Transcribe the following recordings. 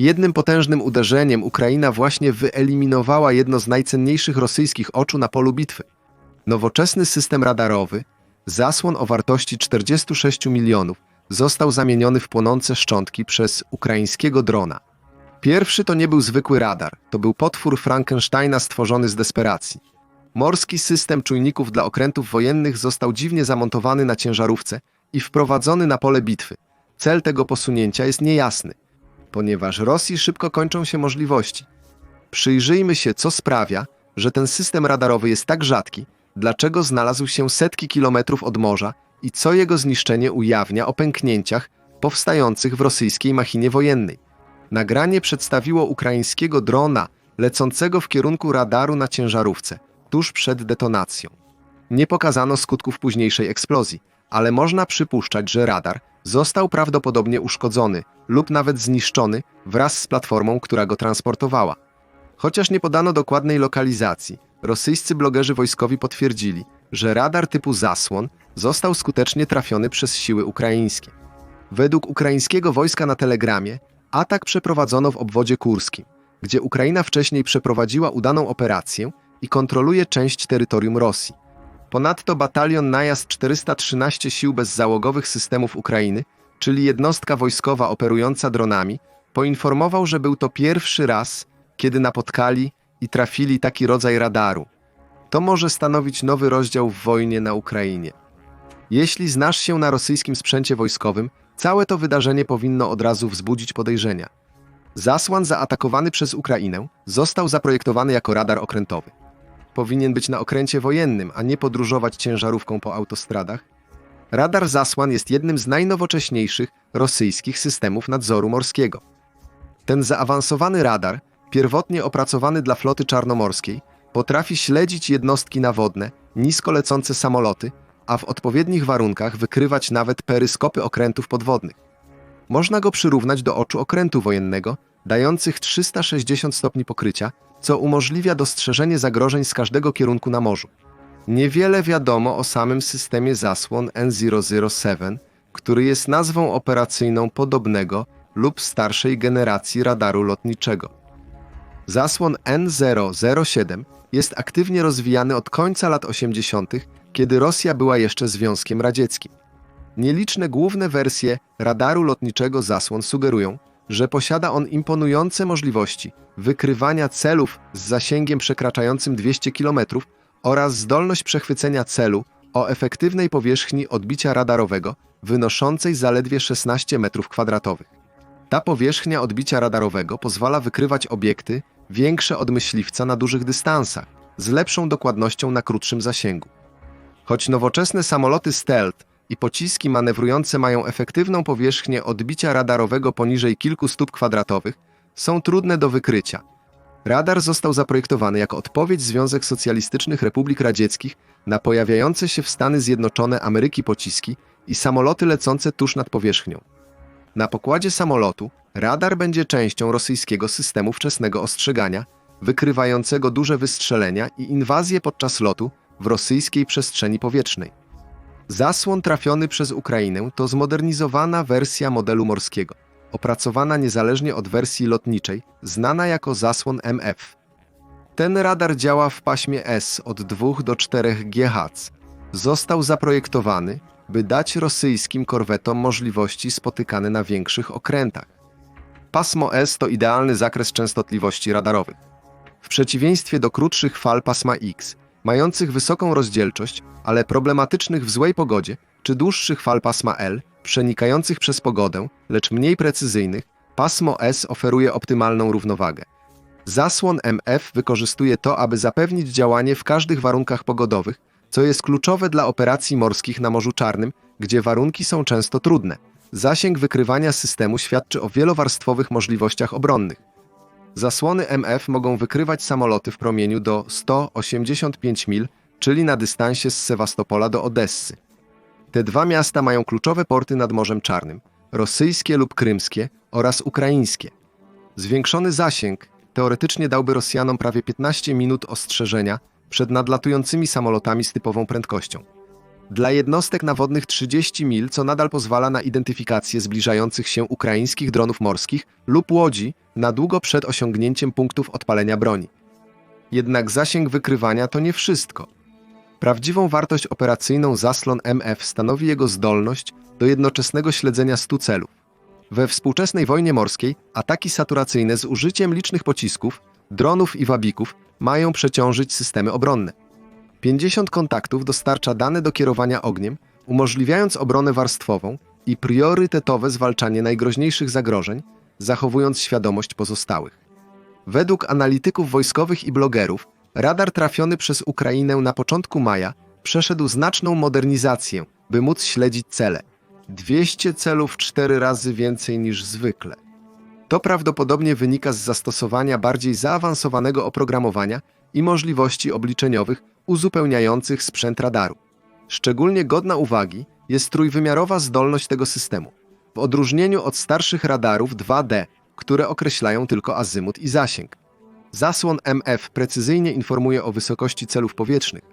Jednym potężnym uderzeniem Ukraina właśnie wyeliminowała jedno z najcenniejszych rosyjskich oczu na polu bitwy. Nowoczesny system radarowy, zasłon o wartości 46 milionów, został zamieniony w płonące szczątki przez ukraińskiego drona. Pierwszy to nie był zwykły radar, to był potwór Frankensteina stworzony z desperacji. Morski system czujników dla okrętów wojennych został dziwnie zamontowany na ciężarówce i wprowadzony na pole bitwy. Cel tego posunięcia jest niejasny, ponieważ Rosji szybko kończą się możliwości. Przyjrzyjmy się, co sprawia, że ten system radarowy jest tak rzadki, dlaczego znalazł się setki kilometrów od morza i co jego zniszczenie ujawnia o pęknięciach powstających w rosyjskiej machinie wojennej. Nagranie przedstawiło ukraińskiego drona lecącego w kierunku radaru na ciężarówce, tuż przed detonacją. Nie pokazano skutków późniejszej eksplozji, ale można przypuszczać, że radar został prawdopodobnie uszkodzony lub nawet zniszczony wraz z platformą, która go transportowała. Chociaż nie podano dokładnej lokalizacji, rosyjscy blogerzy wojskowi potwierdzili, że radar typu zasłon został skutecznie trafiony przez siły ukraińskie. Według ukraińskiego wojska na telegramie atak przeprowadzono w obwodzie kurskim, gdzie Ukraina wcześniej przeprowadziła udaną operację i kontroluje część terytorium Rosji. Ponadto batalion Najazd 413 sił bezzałogowych systemów Ukrainy, czyli jednostka wojskowa operująca dronami, poinformował, że był to pierwszy raz, kiedy napotkali i trafili taki rodzaj radaru. To może stanowić nowy rozdział w wojnie na Ukrainie. Jeśli znasz się na rosyjskim sprzęcie wojskowym, całe to wydarzenie powinno od razu wzbudzić podejrzenia. Zasłan zaatakowany przez Ukrainę został zaprojektowany jako radar okrętowy. Powinien być na okręcie wojennym, a nie podróżować ciężarówką po autostradach. Radar zasłan jest jednym z najnowocześniejszych rosyjskich systemów nadzoru morskiego. Ten zaawansowany radar, pierwotnie opracowany dla floty czarnomorskiej, potrafi śledzić jednostki nawodne, nisko lecące samoloty, a w odpowiednich warunkach wykrywać nawet peryskopy okrętów podwodnych. Można go przyrównać do oczu okrętu wojennego, dających 360 stopni pokrycia, co umożliwia dostrzeżenie zagrożeń z każdego kierunku na morzu. Niewiele wiadomo o samym systemie zasłon N007, który jest nazwą operacyjną podobnego lub starszej generacji radaru lotniczego. Zasłon N007 jest aktywnie rozwijany od końca lat 80., kiedy Rosja była jeszcze Związkiem Radzieckim. Nieliczne główne wersje radaru lotniczego zasłon sugerują, że posiada on imponujące możliwości wykrywania celów z zasięgiem przekraczającym 200 km oraz zdolność przechwycenia celu o efektywnej powierzchni odbicia radarowego wynoszącej zaledwie 16 m2. Ta powierzchnia odbicia radarowego pozwala wykrywać obiekty większe od myśliwca na dużych dystansach, z lepszą dokładnością na krótszym zasięgu. Choć nowoczesne samoloty stealth i pociski manewrujące mają efektywną powierzchnię odbicia radarowego poniżej kilku stóp kwadratowych, są trudne do wykrycia. Radar został zaprojektowany jako odpowiedź Związek Socjalistycznych Republik Radzieckich na pojawiające się w Stany Zjednoczone Ameryki pociski i samoloty lecące tuż nad powierzchnią. Na pokładzie samolotu radar będzie częścią rosyjskiego systemu wczesnego ostrzegania, wykrywającego duże wystrzelenia i inwazje podczas lotu w rosyjskiej przestrzeni powietrznej. Zasłon trafiony przez Ukrainę to zmodernizowana wersja modelu morskiego, opracowana niezależnie od wersji lotniczej, znana jako zasłon MF. Ten radar działa w paśmie S od 2 do 4 GHz. Został zaprojektowany, by dać rosyjskim korwetom możliwości spotykane na większych okrętach. Pasmo S to idealny zakres częstotliwości radarowych. W przeciwieństwie do krótszych fal pasma X, mających wysoką rozdzielczość, ale problematycznych w złej pogodzie, czy dłuższych fal pasma L, przenikających przez pogodę, lecz mniej precyzyjnych, pasmo S oferuje optymalną równowagę. Zasłon MF wykorzystuje to, aby zapewnić działanie w każdych warunkach pogodowych, co jest kluczowe dla operacji morskich na Morzu Czarnym, gdzie warunki są często trudne. Zasięg wykrywania systemu świadczy o wielowarstwowych możliwościach obronnych. Zasłony MF mogą wykrywać samoloty w promieniu do 185 mil, czyli na dystansie z Sewastopola do Odessy. Te dwa miasta mają kluczowe porty nad Morzem Czarnym, rosyjskie lub krymskie oraz ukraińskie. Zwiększony zasięg teoretycznie dałby Rosjanom prawie 15 minut ostrzeżenia przed nadlatującymi samolotami z typową prędkością. Dla jednostek nawodnych 30 mil, co nadal pozwala na identyfikację zbliżających się ukraińskich dronów morskich lub łodzi na długo przed osiągnięciem punktów odpalenia broni. Jednak zasięg wykrywania to nie wszystko. Prawdziwą wartość operacyjną zaslon MF stanowi jego zdolność do jednoczesnego śledzenia 100 celów. We współczesnej wojnie morskiej ataki saturacyjne z użyciem licznych pocisków, dronów i wabików mają przeciążyć systemy obronne. 50 kontaktów dostarcza dane do kierowania ogniem, umożliwiając obronę warstwową i priorytetowe zwalczanie najgroźniejszych zagrożeń, zachowując świadomość pozostałych. Według analityków wojskowych i blogerów, radar trafiony przez Ukrainę na początku maja przeszedł znaczną modernizację, by móc śledzić cele. 200 celów cztery razy więcej niż zwykle. To prawdopodobnie wynika z zastosowania bardziej zaawansowanego oprogramowania i możliwości obliczeniowych uzupełniających sprzęt radaru. Szczególnie godna uwagi jest trójwymiarowa zdolność tego systemu, w odróżnieniu od starszych radarów 2D, które określają tylko azymut i zasięg. Zasłon MF precyzyjnie informuje o wysokości celów powietrznych.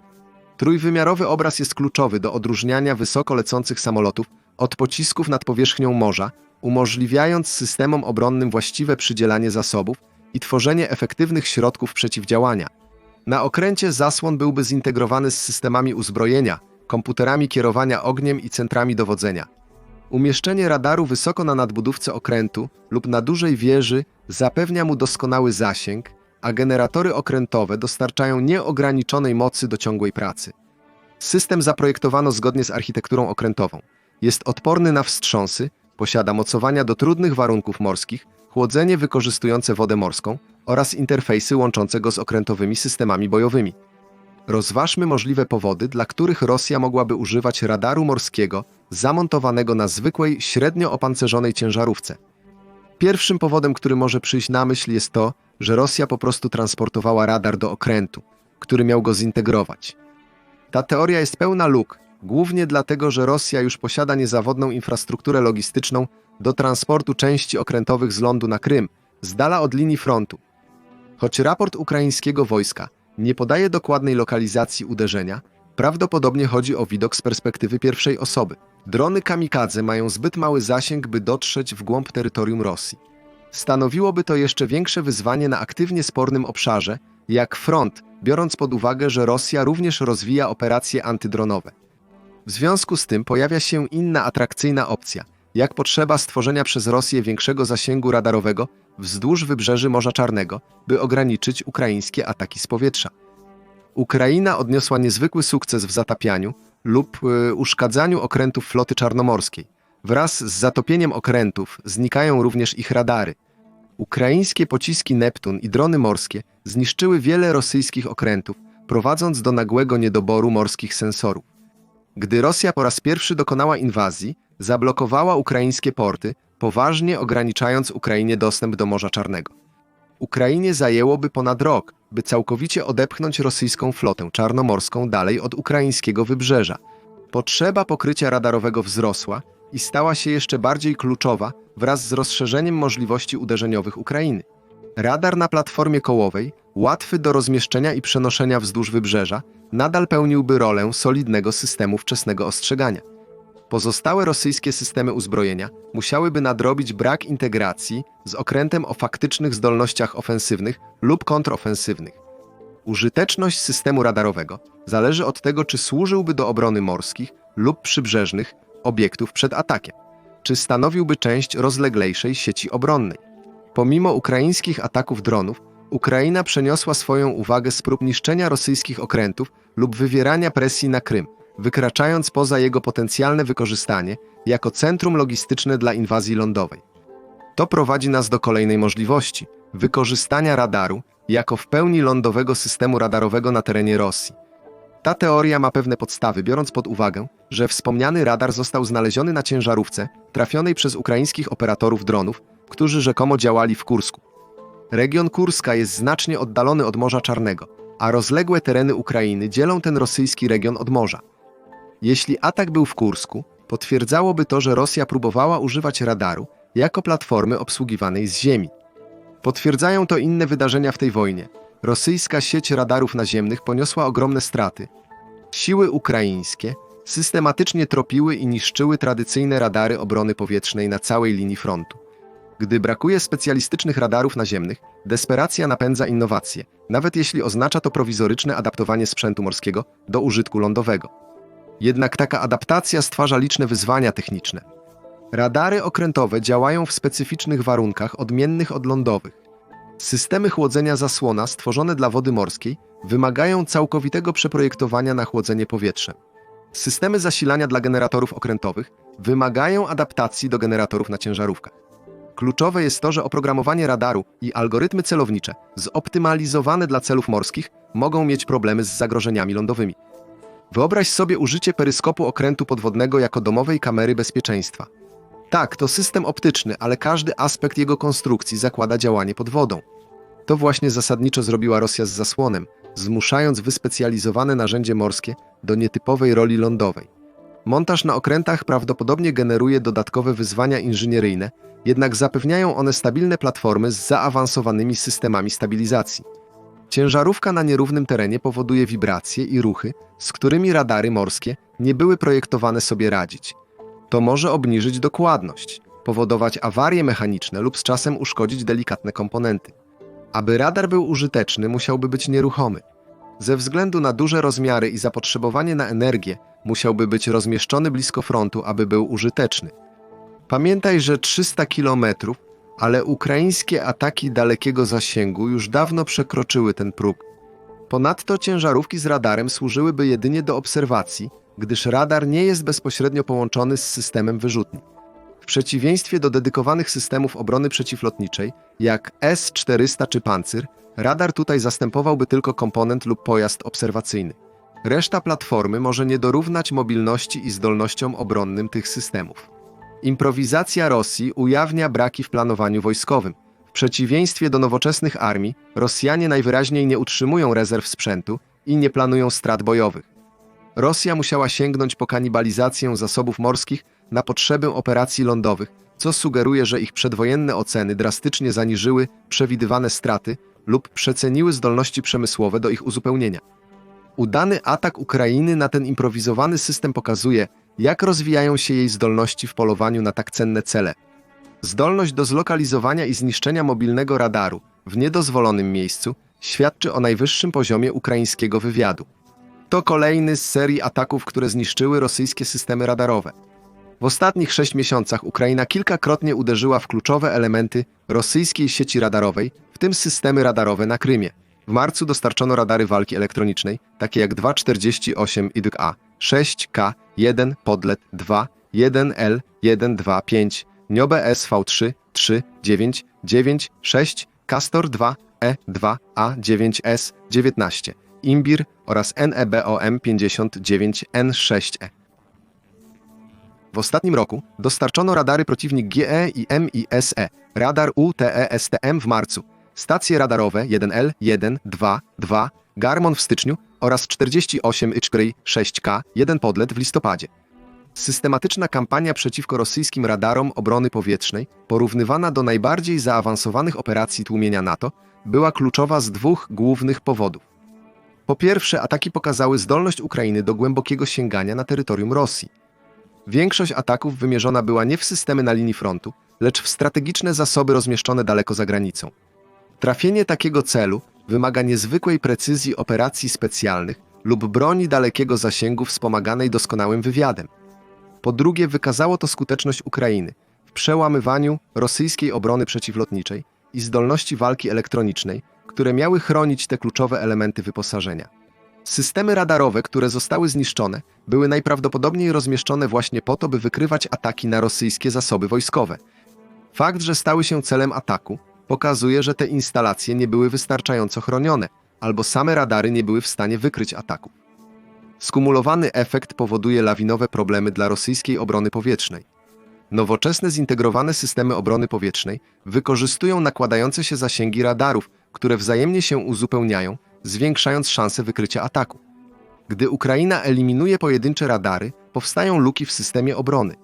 Trójwymiarowy obraz jest kluczowy do odróżniania wysoko lecących samolotów od pocisków nad powierzchnią morza, umożliwiając systemom obronnym właściwe przydzielanie zasobów i tworzenie efektywnych środków przeciwdziałania. Na okręcie zasłon byłby zintegrowany z systemami uzbrojenia, komputerami kierowania ogniem i centrami dowodzenia. Umieszczenie radaru wysoko na nadbudówce okrętu lub na dużej wieży zapewnia mu doskonały zasięg, a generatory okrętowe dostarczają nieograniczonej mocy do ciągłej pracy. System zaprojektowano zgodnie z architekturą okrętową. Jest odporny na wstrząsy, posiada mocowania do trudnych warunków morskich, chłodzenie wykorzystujące wodę morską oraz interfejsy łączące go z okrętowymi systemami bojowymi. Rozważmy możliwe powody, dla których Rosja mogłaby używać radaru morskiego zamontowanego na zwykłej, średnio opancerzonej ciężarówce. Pierwszym powodem, który może przyjść na myśl, jest to, że Rosja po prostu transportowała radar do okrętu, który miał go zintegrować. Ta teoria jest pełna luk, głównie dlatego, że Rosja już posiada niezawodną infrastrukturę logistyczną do transportu części okrętowych z lądu na Krym, z dala od linii frontu. Choć raport ukraińskiego wojska nie podaje dokładnej lokalizacji uderzenia, prawdopodobnie chodzi o widok z perspektywy pierwszej osoby. Drony kamikadze mają zbyt mały zasięg, by dotrzeć w głąb terytorium Rosji. Stanowiłoby to jeszcze większe wyzwanie na aktywnie spornym obszarze, jak front, biorąc pod uwagę, że Rosja również rozwija operacje antydronowe. W związku z tym pojawia się inna atrakcyjna opcja, jak potrzeba stworzenia przez Rosję większego zasięgu radarowego wzdłuż wybrzeży Morza Czarnego, by ograniczyć ukraińskie ataki z powietrza. Ukraina odniosła niezwykły sukces w zatapianiu lub y, uszkadzaniu okrętów floty czarnomorskiej. Wraz z zatopieniem okrętów znikają również ich radary. Ukraińskie pociski Neptun i drony morskie zniszczyły wiele rosyjskich okrętów, prowadząc do nagłego niedoboru morskich sensorów. Gdy Rosja po raz pierwszy dokonała inwazji, zablokowała ukraińskie porty, poważnie ograniczając Ukrainie dostęp do Morza Czarnego. Ukrainie zajęłoby ponad rok, by całkowicie odepchnąć rosyjską flotę czarnomorską dalej od ukraińskiego wybrzeża. Potrzeba pokrycia radarowego wzrosła i stała się jeszcze bardziej kluczowa wraz z rozszerzeniem możliwości uderzeniowych Ukrainy. Radar na platformie kołowej, łatwy do rozmieszczenia i przenoszenia wzdłuż wybrzeża, nadal pełniłby rolę solidnego systemu wczesnego ostrzegania. Pozostałe rosyjskie systemy uzbrojenia musiałyby nadrobić brak integracji z okrętem o faktycznych zdolnościach ofensywnych lub kontrofensywnych. Użyteczność systemu radarowego zależy od tego, czy służyłby do obrony morskich lub przybrzeżnych obiektów przed atakiem, czy stanowiłby część rozleglejszej sieci obronnej. Pomimo ukraińskich ataków dronów, Ukraina przeniosła swoją uwagę z prób niszczenia rosyjskich okrętów lub wywierania presji na Krym, wykraczając poza jego potencjalne wykorzystanie jako centrum logistyczne dla inwazji lądowej. To prowadzi nas do kolejnej możliwości wykorzystania radaru jako w pełni lądowego systemu radarowego na terenie Rosji. Ta teoria ma pewne podstawy, biorąc pod uwagę, że wspomniany radar został znaleziony na ciężarówce trafionej przez ukraińskich operatorów dronów, którzy rzekomo działali w Kursku. Region Kurska jest znacznie oddalony od Morza Czarnego, a rozległe tereny Ukrainy dzielą ten rosyjski region od morza. Jeśli atak był w Kursku, potwierdzałoby to, że Rosja próbowała używać radaru jako platformy obsługiwanej z ziemi. Potwierdzają to inne wydarzenia w tej wojnie. Rosyjska sieć radarów naziemnych poniosła ogromne straty. Siły ukraińskie systematycznie tropiły i niszczyły tradycyjne radary obrony powietrznej na całej linii frontu. Gdy brakuje specjalistycznych radarów naziemnych, desperacja napędza innowacje, nawet jeśli oznacza to prowizoryczne adaptowanie sprzętu morskiego do użytku lądowego. Jednak taka adaptacja stwarza liczne wyzwania techniczne. Radary okrętowe działają w specyficznych warunkach odmiennych od lądowych. Systemy chłodzenia zasłona stworzone dla wody morskiej wymagają całkowitego przeprojektowania na chłodzenie powietrzem. Systemy zasilania dla generatorów okrętowych wymagają adaptacji do generatorów na ciężarówkach. Kluczowe jest to, że oprogramowanie radaru i algorytmy celownicze zoptymalizowane dla celów morskich mogą mieć problemy z zagrożeniami lądowymi. Wyobraź sobie użycie peryskopu okrętu podwodnego jako domowej kamery bezpieczeństwa. Tak, to system optyczny, ale każdy aspekt jego konstrukcji zakłada działanie pod wodą. To właśnie zasadniczo zrobiła Rosja z zasłonem, zmuszając wyspecjalizowane narzędzie morskie do nietypowej roli lądowej. Montaż na okrętach prawdopodobnie generuje dodatkowe wyzwania inżynieryjne, jednak zapewniają one stabilne platformy z zaawansowanymi systemami stabilizacji. Ciężarówka na nierównym terenie powoduje wibracje i ruchy, z którymi radary morskie nie były projektowane sobie radzić. To może obniżyć dokładność, powodować awarie mechaniczne lub z czasem uszkodzić delikatne komponenty. Aby radar był użyteczny, musiałby być nieruchomy. Ze względu na duże rozmiary i zapotrzebowanie na energię, musiałby być rozmieszczony blisko frontu, aby był użyteczny. Pamiętaj, że 300 km, ale ukraińskie ataki dalekiego zasięgu już dawno przekroczyły ten próg. Ponadto ciężarówki z radarem służyłyby jedynie do obserwacji, gdyż radar nie jest bezpośrednio połączony z systemem wyrzutni. W przeciwieństwie do dedykowanych systemów obrony przeciwlotniczej, jak S-400 czy Pancyr, radar tutaj zastępowałby tylko komponent lub pojazd obserwacyjny. Reszta platformy może nie dorównać mobilności i zdolnościom obronnym tych systemów. Improwizacja Rosji ujawnia braki w planowaniu wojskowym. W przeciwieństwie do nowoczesnych armii, Rosjanie najwyraźniej nie utrzymują rezerw sprzętu i nie planują strat bojowych. Rosja musiała sięgnąć po kanibalizację zasobów morskich na potrzeby operacji lądowych, co sugeruje, że ich przedwojenne oceny drastycznie zaniżyły przewidywane straty lub przeceniły zdolności przemysłowe do ich uzupełnienia. Udany atak Ukrainy na ten improwizowany system pokazuje, jak rozwijają się jej zdolności w polowaniu na tak cenne cele. Zdolność do zlokalizowania i zniszczenia mobilnego radaru w niedozwolonym miejscu świadczy o najwyższym poziomie ukraińskiego wywiadu. To kolejny z serii ataków, które zniszczyły rosyjskie systemy radarowe. W ostatnich sześć miesiącach Ukraina kilkakrotnie uderzyła w kluczowe elementy rosyjskiej sieci radarowej, w tym systemy radarowe na Krymie. W marcu dostarczono radary walki elektronicznej, takie jak 248 IDK, 6K, 1 Podlet 2, 1L, 125, Niobe SV3, 3, 9, 9, 6, Castor 2, E2, A9S, 19, Imbir oraz NEBOM 59N6E. W ostatnim roku dostarczono radary przeciwnik GE i MISE, radar UTE-STM w marcu, stacje radarowe 1L, 1, 2, 2, Garmon w styczniu oraz 48 Ichkry 6K, 1 podlet w listopadzie. Systematyczna kampania przeciwko rosyjskim radarom obrony powietrznej, porównywana do najbardziej zaawansowanych operacji tłumienia NATO, była kluczowa z dwóch głównych powodów. Po pierwsze, ataki pokazały zdolność Ukrainy do głębokiego sięgania na terytorium Rosji. Większość ataków wymierzona była nie w systemy na linii frontu, lecz w strategiczne zasoby rozmieszczone daleko za granicą. Trafienie takiego celu wymaga niezwykłej precyzji operacji specjalnych lub broni dalekiego zasięgu wspomaganej doskonałym wywiadem. Po drugie, wykazało to skuteczność Ukrainy w przełamywaniu rosyjskiej obrony przeciwlotniczej i zdolności walki elektronicznej, które miały chronić te kluczowe elementy wyposażenia. Systemy radarowe, które zostały zniszczone, były najprawdopodobniej rozmieszczone właśnie po to, by wykrywać ataki na rosyjskie zasoby wojskowe. Fakt, że stały się celem ataku, pokazuje, że te instalacje nie były wystarczająco chronione, albo same radary nie były w stanie wykryć ataku. Skumulowany efekt powoduje lawinowe problemy dla rosyjskiej obrony powietrznej. Nowoczesne zintegrowane systemy obrony powietrznej wykorzystują nakładające się zasięgi radarów, które wzajemnie się uzupełniają, zwiększając szanse wykrycia ataku. Gdy Ukraina eliminuje pojedyncze radary, powstają luki w systemie obrony.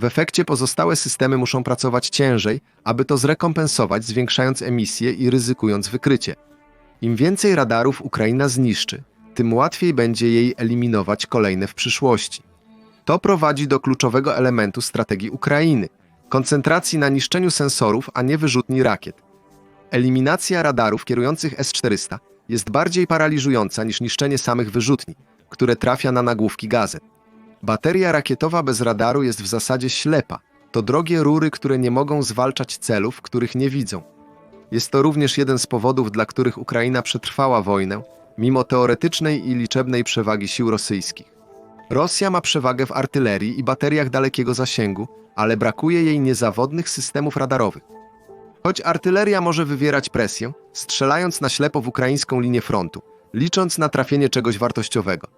W efekcie pozostałe systemy muszą pracować ciężej, aby to zrekompensować, zwiększając emisję i ryzykując wykrycie. Im więcej radarów Ukraina zniszczy, tym łatwiej będzie jej eliminować kolejne w przyszłości. To prowadzi do kluczowego elementu strategii Ukrainy koncentracji na niszczeniu sensorów, a nie wyrzutni rakiet. Eliminacja radarów kierujących S-400 jest bardziej paraliżująca niż niszczenie samych wyrzutni, które trafia na nagłówki gazet. Bateria rakietowa bez radaru jest w zasadzie ślepa. To drogie rury, które nie mogą zwalczać celów, których nie widzą. Jest to również jeden z powodów, dla których Ukraina przetrwała wojnę, mimo teoretycznej i liczebnej przewagi sił rosyjskich. Rosja ma przewagę w artylerii i bateriach dalekiego zasięgu, ale brakuje jej niezawodnych systemów radarowych. Choć artyleria może wywierać presję, strzelając na ślepo w ukraińską linię frontu, licząc na trafienie czegoś wartościowego.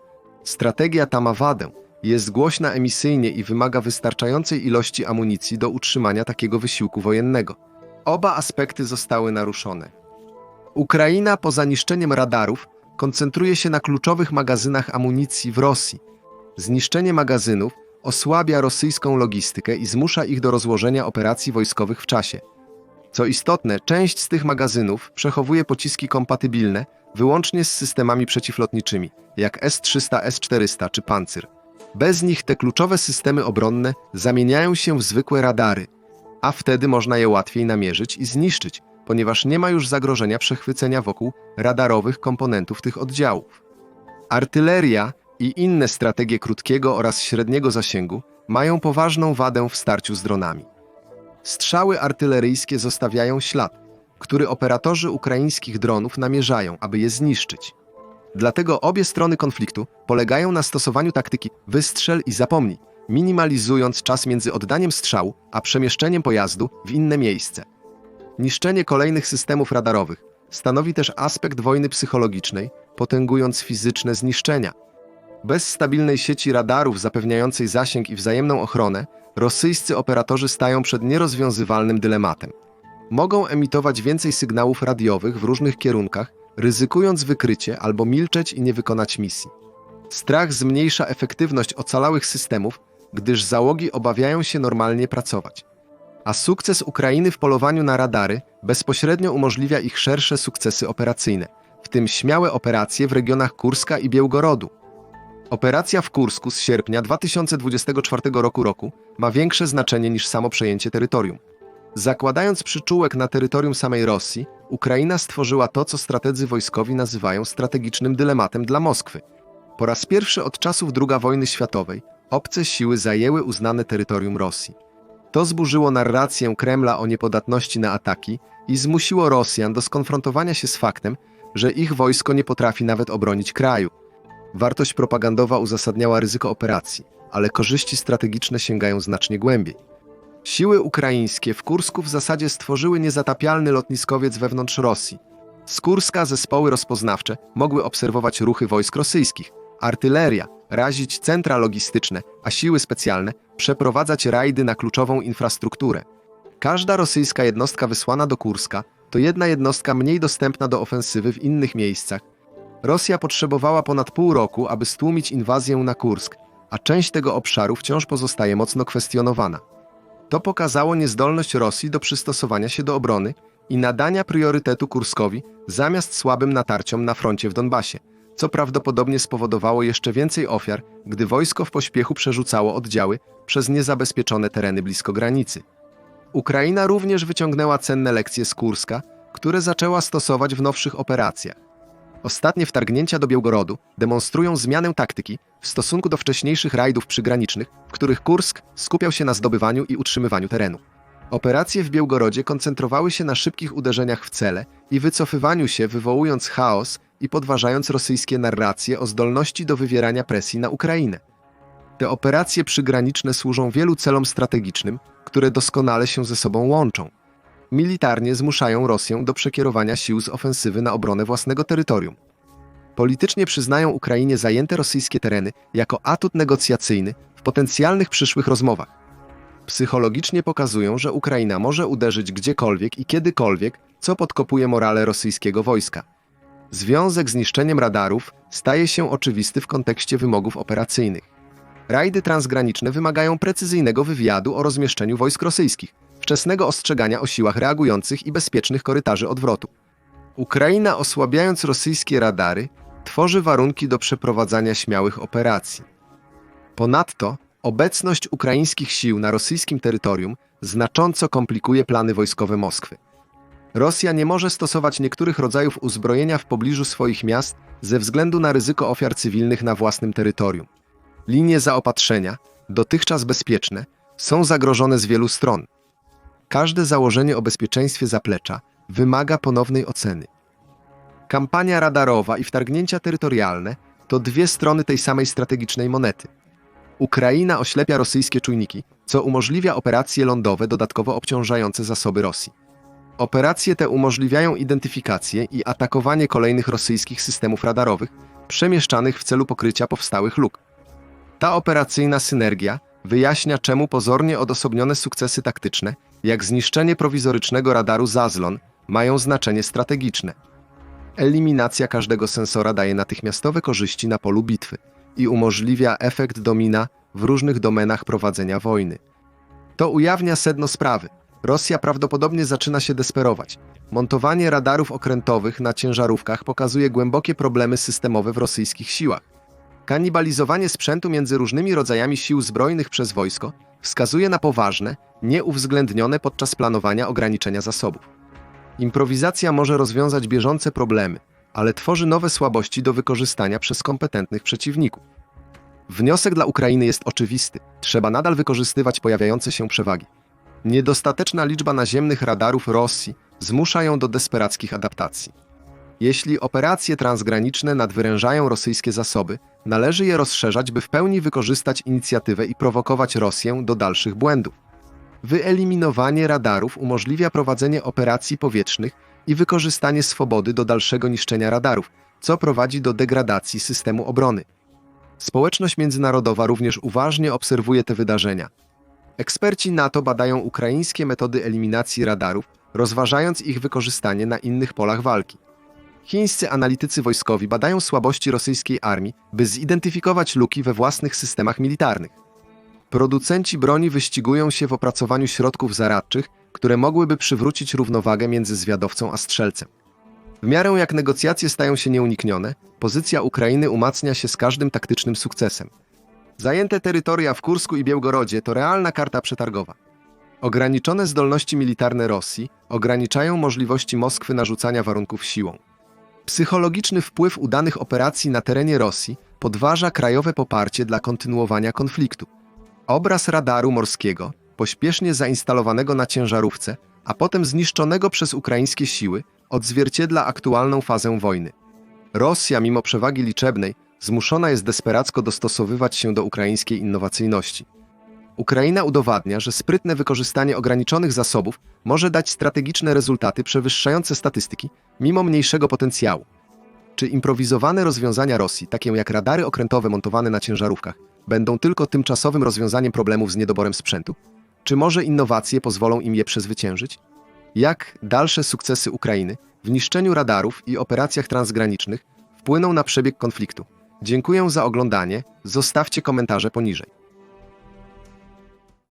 Strategia ta ma wadę, jest głośna emisyjnie i wymaga wystarczającej ilości amunicji do utrzymania takiego wysiłku wojennego. Oba aspekty zostały naruszone. Ukraina poza niszczeniem radarów koncentruje się na kluczowych magazynach amunicji w Rosji. Zniszczenie magazynów osłabia rosyjską logistykę i zmusza ich do rozłożenia operacji wojskowych w czasie. Co istotne, część z tych magazynów przechowuje pociski kompatybilne wyłącznie z systemami przeciwlotniczymi, jak S-300, S-400 czy Pancyr. Bez nich te kluczowe systemy obronne zamieniają się w zwykłe radary, a wtedy można je łatwiej namierzyć i zniszczyć, ponieważ nie ma już zagrożenia przechwycenia wokół radarowych komponentów tych oddziałów. Artyleria i inne strategie krótkiego oraz średniego zasięgu mają poważną wadę w starciu z dronami. Strzały artyleryjskie zostawiają ślad, który operatorzy ukraińskich dronów namierzają, aby je zniszczyć. Dlatego obie strony konfliktu polegają na stosowaniu taktyki wystrzel i zapomnij, minimalizując czas między oddaniem strzału a przemieszczeniem pojazdu w inne miejsce. Niszczenie kolejnych systemów radarowych stanowi też aspekt wojny psychologicznej, potęgując fizyczne zniszczenia. Bez stabilnej sieci radarów zapewniającej zasięg i wzajemną ochronę, rosyjscy operatorzy stają przed nierozwiązywalnym dylematem. Mogą emitować więcej sygnałów radiowych w różnych kierunkach, ryzykując wykrycie albo milczeć i nie wykonać misji. Strach zmniejsza efektywność ocalałych systemów, gdyż załogi obawiają się normalnie pracować. A sukces Ukrainy w polowaniu na radary bezpośrednio umożliwia ich szersze sukcesy operacyjne, w tym śmiałe operacje w regionach Kurska i Białgorodu. Operacja w Kursku z sierpnia 2024 roku, roku ma większe znaczenie niż samo przejęcie terytorium. Zakładając przyczółek na terytorium samej Rosji, Ukraina stworzyła to, co strategzy wojskowi nazywają strategicznym dylematem dla Moskwy. Po raz pierwszy od czasów II wojny światowej obce siły zajęły uznane terytorium Rosji. To zburzyło narrację Kremla o niepodatności na ataki i zmusiło Rosjan do skonfrontowania się z faktem, że ich wojsko nie potrafi nawet obronić kraju. Wartość propagandowa uzasadniała ryzyko operacji, ale korzyści strategiczne sięgają znacznie głębiej. Siły ukraińskie w Kursku w zasadzie stworzyły niezatapialny lotniskowiec wewnątrz Rosji. Z Kurska zespoły rozpoznawcze mogły obserwować ruchy wojsk rosyjskich, artyleria, razić centra logistyczne, a siły specjalne przeprowadzać rajdy na kluczową infrastrukturę. Każda rosyjska jednostka wysłana do Kurska to jedna jednostka mniej dostępna do ofensywy w innych miejscach. Rosja potrzebowała ponad pół roku, aby stłumić inwazję na Kursk, a część tego obszaru wciąż pozostaje mocno kwestionowana. To pokazało niezdolność Rosji do przystosowania się do obrony i nadania priorytetu Kurskowi zamiast słabym natarciom na froncie w Donbasie, co prawdopodobnie spowodowało jeszcze więcej ofiar, gdy wojsko w pośpiechu przerzucało oddziały przez niezabezpieczone tereny blisko granicy. Ukraina również wyciągnęła cenne lekcje z Kurska, które zaczęła stosować w nowszych operacjach. Ostatnie wtargnięcia do Białgorodu demonstrują zmianę taktyki w stosunku do wcześniejszych rajdów przygranicznych, w których Kursk skupiał się na zdobywaniu i utrzymywaniu terenu. Operacje w Białgorodzie koncentrowały się na szybkich uderzeniach w cele i wycofywaniu się, wywołując chaos i podważając rosyjskie narracje o zdolności do wywierania presji na Ukrainę. Te operacje przygraniczne służą wielu celom strategicznym, które doskonale się ze sobą łączą. Militarnie zmuszają Rosję do przekierowania sił z ofensywy na obronę własnego terytorium. Politycznie przyznają Ukrainie zajęte rosyjskie tereny jako atut negocjacyjny w potencjalnych przyszłych rozmowach. Psychologicznie pokazują, że Ukraina może uderzyć gdziekolwiek i kiedykolwiek, co podkopuje morale rosyjskiego wojska. Związek z niszczeniem radarów staje się oczywisty w kontekście wymogów operacyjnych. Rajdy transgraniczne wymagają precyzyjnego wywiadu o rozmieszczeniu wojsk rosyjskich, wczesnego ostrzegania o siłach reagujących i bezpiecznych korytarzy odwrotu. Ukraina, osłabiając rosyjskie radary, tworzy warunki do przeprowadzania śmiałych operacji. Ponadto obecność ukraińskich sił na rosyjskim terytorium znacząco komplikuje plany wojskowe Moskwy. Rosja nie może stosować niektórych rodzajów uzbrojenia w pobliżu swoich miast ze względu na ryzyko ofiar cywilnych na własnym terytorium. Linie zaopatrzenia, dotychczas bezpieczne, są zagrożone z wielu stron. Każde założenie o bezpieczeństwie zaplecza wymaga ponownej oceny. Kampania radarowa i wtargnięcia terytorialne to dwie strony tej samej strategicznej monety. Ukraina oślepia rosyjskie czujniki, co umożliwia operacje lądowe dodatkowo obciążające zasoby Rosji. Operacje te umożliwiają identyfikację i atakowanie kolejnych rosyjskich systemów radarowych przemieszczanych w celu pokrycia powstałych luk. Ta operacyjna synergia wyjaśnia, czemu pozornie odosobnione sukcesy taktyczne, jak zniszczenie prowizorycznego radaru Zazlon, mają znaczenie strategiczne. Eliminacja każdego sensora daje natychmiastowe korzyści na polu bitwy i umożliwia efekt domina w różnych domenach prowadzenia wojny. To ujawnia sedno sprawy. Rosja prawdopodobnie zaczyna się desperować. Montowanie radarów okrętowych na ciężarówkach pokazuje głębokie problemy systemowe w rosyjskich siłach. Kanibalizowanie sprzętu między różnymi rodzajami sił zbrojnych przez wojsko wskazuje na poważne, nieuwzględnione podczas planowania ograniczenia zasobów. Improwizacja może rozwiązać bieżące problemy, ale tworzy nowe słabości do wykorzystania przez kompetentnych przeciwników. Wniosek dla Ukrainy jest oczywisty: trzeba nadal wykorzystywać pojawiające się przewagi. Niedostateczna liczba naziemnych radarów Rosji zmusza ją do desperackich adaptacji. Jeśli operacje transgraniczne nadwyrężają rosyjskie zasoby, należy je rozszerzać, by w pełni wykorzystać inicjatywę i prowokować Rosję do dalszych błędów. Wyeliminowanie radarów umożliwia prowadzenie operacji powietrznych i wykorzystanie swobody do dalszego niszczenia radarów, co prowadzi do degradacji systemu obrony. Społeczność międzynarodowa również uważnie obserwuje te wydarzenia. Eksperci NATO badają ukraińskie metody eliminacji radarów, rozważając ich wykorzystanie na innych polach walki. Chińscy analitycy wojskowi badają słabości rosyjskiej armii, by zidentyfikować luki we własnych systemach militarnych. Producenci broni wyścigują się w opracowaniu środków zaradczych, które mogłyby przywrócić równowagę między zwiadowcą a strzelcem. W miarę jak negocjacje stają się nieuniknione, pozycja Ukrainy umacnia się z każdym taktycznym sukcesem. Zajęte terytoria w Kursku i Białgorodzie to realna karta przetargowa. Ograniczone zdolności militarne Rosji ograniczają możliwości Moskwy narzucania warunków siłą. Psychologiczny wpływ udanych operacji na terenie Rosji podważa krajowe poparcie dla kontynuowania konfliktu. Obraz radaru morskiego, pośpiesznie zainstalowanego na ciężarówce, a potem zniszczonego przez ukraińskie siły, odzwierciedla aktualną fazę wojny. Rosja, mimo przewagi liczebnej, zmuszona jest desperacko dostosowywać się do ukraińskiej innowacyjności. Ukraina udowadnia, że sprytne wykorzystanie ograniczonych zasobów może dać strategiczne rezultaty przewyższające statystyki, mimo mniejszego potencjału. Czy improwizowane rozwiązania Rosji, takie jak radary okrętowe montowane na ciężarówkach, będą tylko tymczasowym rozwiązaniem problemów z niedoborem sprzętu? Czy może innowacje pozwolą im je przezwyciężyć? Jak dalsze sukcesy Ukrainy w niszczeniu radarów i operacjach transgranicznych wpłyną na przebieg konfliktu? Dziękuję za oglądanie, zostawcie komentarze poniżej.